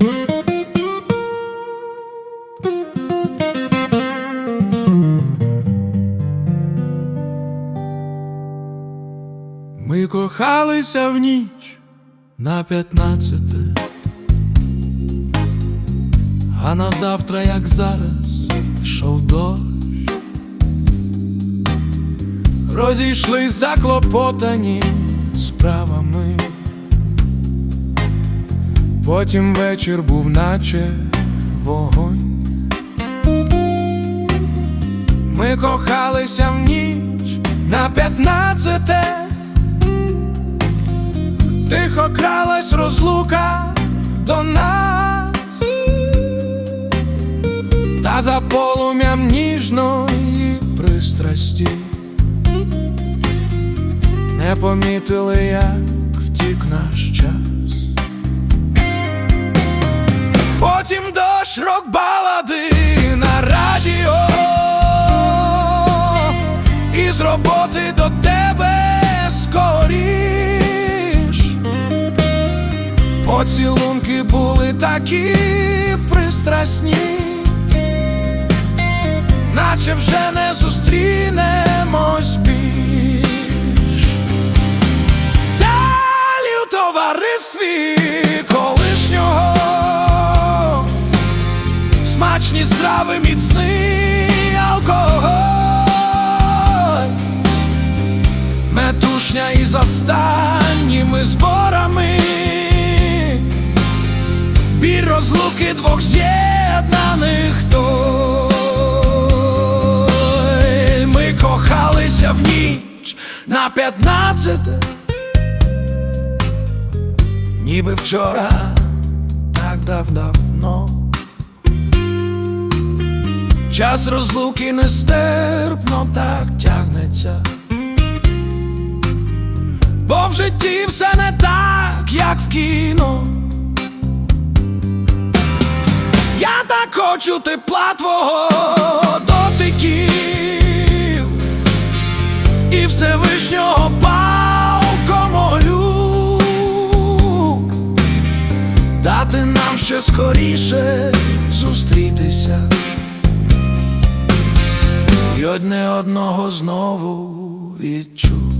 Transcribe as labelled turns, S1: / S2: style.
S1: Ми кохалися в ніч на п'ятнадцяте, а на завтра, як зараз, йшов дощ, розійшли заклопотані справами. Потім вечір був, наче вогонь. Ми кохалися в ніч на п'ятнадцяте. Тихо кралась розлука до нас, та за полум'ям ніжної пристрасті не помітили, як втік наш час. Потім дощ рок балади на радіо, і з роботи до тебе скоріш. Поцілунки були такі пристрасні, наче вже не зустрінемось смачні страви, міцний алкоголь, метушня із останніми зборами, біль розлуки двох з'єднаних той. Ми кохалися в ніч на п'ятнадцяте, ніби вчора так дав-давно. Час розлуки нестерпно так тягнеться, бо в житті все не так, як в кіно. Я так хочу тепла твого дотиків. І Всевишнього палко молю. Дати нам ще скоріше зустрітися й одне одного знову відчути.